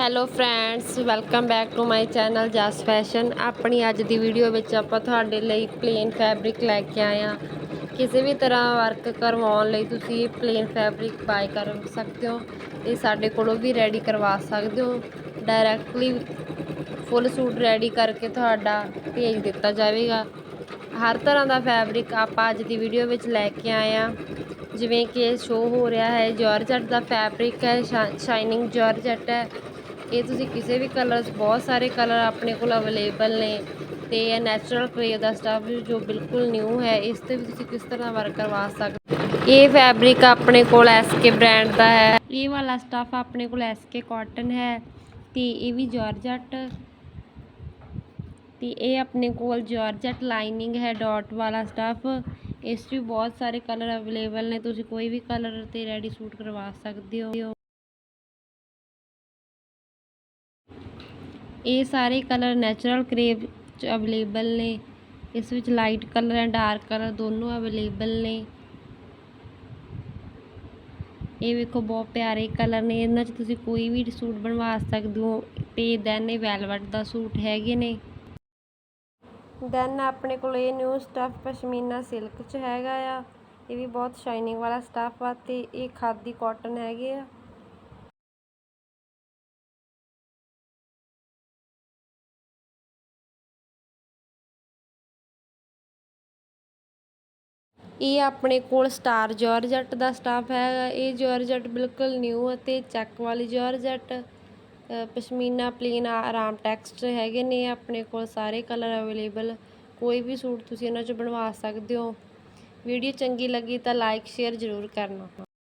Hello friends welcome back to my channel Jas fashion ਆਪਣੀ ਅੱਜ ਦੀ video ਵਿੱਚ ਆਪਾਂ ਤੁਹਾਡੇ ਲਈ ਪਲੇਨ ਫੈਬਰਿਕ ਲੈ ਕੇ ਆਏ ਹਾਂ। ਕਿਸੇ ਵੀ ਤਰ੍ਹਾਂ ਵਰਕ ਕਰਵਾਉਣ ਲਈ ਤੁਸੀਂ ਇਹ ਪਲੇਨ ਫੈਬਰਿਕ ਬਾਈ ਕਰ ਸਕਦੇ ਹੋ। ਇਹ ਸਾਡੇ ਕੋਲੋਂ ਵੀ ਰੈਡੀ ਕਰਵਾ ਸਕਦੇ ਹੋ। ਡਾਇਰੈਕਟਲੀ ਫੁੱਲ ਸੂਟ ਰੈਡੀ ਕਰਕੇ ਤੁਹਾਡਾ ਭੇਜ ਦਿੱਤਾ ਜਾਵੇਗਾ। ਹਰ ਤਰ੍ਹਾਂ ਦਾ ਫੈਬਰਿਕ ਆਪਾਂ ਅੱਜ ਦੀ ਵੀਡੀਓ ਵਿੱਚ ਲੈ ਕੇ ਆਏ ਹਾਂ। ਜਿਵੇਂ ਕਿ ਸ਼ੋਅ ਹੋ ਰਿਹਾ ਹੈ ਜੋਰਜੱਟ ਦਾ ਫੈਬਰਿਕ ਹੈ ਸ਼ਾਈਨਿੰਗ ਜਾਰਜਟ ਹੈ। ਇਹ ਤੁਸੀਂ ਕਿਸੇ ਵੀ ਕਲਰਸ ਬਹੁਤ ਸਾਰੇ ਕਲਰ ਆਪਣੇ ਕੋਲ ਅਵੇਲੇਬਲ ਨੇ ਤੇ ਇਹ ਨੈਚੁਰਲ ਕ੍ਰੇਵ ਦਾ ਸਟਫ ਜੋ ਬਿਲਕੁਲ ਨਿਊ ਹੈ, ਇਸ ਤੇ ਵੀ ਤੁਸੀਂ ਕਿਸ ਤਰ੍ਹਾਂ ਵਰਕ ਕਰਵਾ ਸਕਦੇ ਹੋ। ਇਹ ਫੈਬਰਿਕ ਆਪਣੇ ਕੋਲ ਐਸਕੇ ਬ੍ਰਾਂਡ ਦਾ ਹੈ। ਇਹ ਵਾਲਾ ਸਟਫ ਆਪਣੇ ਕੋਲ ਐਸਕੇ ਕਾਟਨ ਹੈ ਤੇ ਇਹ ਵੀ ਜਾਰਜਟ ਤੇ ਇਹ ਆਪਣੇ ਕੋਲ ਜਾਰਜਟ ਲਾਈਨਿੰਗ ਹੈ ਡਾਟ ਵਾਲਾ ਸਟਫ ਇਸ 'ਚ ਵੀ ਬਹੁਤ ਸਾਰੇ ਕਲਰ ਅਵੇਲੇਬਲ ਨੇ, ਤੁਸੀਂ ਕੋਈ ਵੀ ਕਲਰ ਤੇ ਰੈਡੀ ਸੂਟ ਕਰਵਾ ਸਕਦੇ ਹੋ। ਇਹ ਸਾਰੇ ਕਲਰ ਨੈਚੁਰਲ ਕਰੇਵ ਚ ਅਵੇਲੇਬਲ ਨੇ। ਇਸ ਵਿੱਚ light colour and dark colour ਦੋਨੋਂ ਅਵੇਲੇਬਲ ਨੇ। ਇਹ ਵੇਖੋ, ਬਹੁਤ ਪਿਆਰੇ ਕਲਰ ਨੇ। ਇਹਨਾਂ 'ਚ ਤੁਸੀਂ ਕੋਈ ਵੀ ਸੂਟ ਬਣਵਾ ਸਕਦੇ ਹੋ ਤੇ ਦੈਨ ਇਹ ਵੈਲਵਟ ਦਾ ਸੂਟ ਹੈਗੇ ਨੇ। ਦੈਨ ਆਪਣੇ ਕੋਲ ਇਹ ਨਿਊ ਸਟੱਫ ਪਸ਼ਮੀਨਾ ਸਿਲਕ 'ਚ ਹੈਗਾ ਆ। ਇਹ ਵੀ ਬਹੁਤ ਸ਼ਾਈਨਿੰਗ ਵਾਲਾ ਸਟੱਫ ਆ ਤੇ ਇਹ ਖਾਦੀ ਕਾਟਨ ਹੈਗੇ ਆ। ਇਹ ਆਪਣੇ ਕੋਲ ਸਟਾਰ ਜਾਰਜਟ ਦਾ ਸਟਾਫ ਹੈਗਾ। ਇਹ ਜਾਰਜਟ ਬਿਲਕੁਲ ਨਿਊ ਅਤੇ ਚੈੱਕ ਵਾਲੀ ਜਾਰਜਟ ਪਸ਼ਮੀਨਾ ਪਲੇਨ ਆਰਾਮ ਟੈਕਸਟ ਹੈਗੇ ਨੇ ਆਪਣੇ ਕੋਲ, ਸਾਰੇ ਕਲਰ ਅਵੇਲੇਬਲ ਕੋਈ ਵੀ ਸੂਟ ਤੁਸੀਂ ਇਹਨਾਂ 'ਚੋਂ ਬਣਵਾ ਸਕਦੇ ਹੋ। ਵੀਡੀਓ ਚੰਗੀ ਲੱਗੀ ਤਾਂ ਲਾਈਕ ਸ਼ੇਅਰ ਜ਼ਰੂਰ ਕਰਨਾ।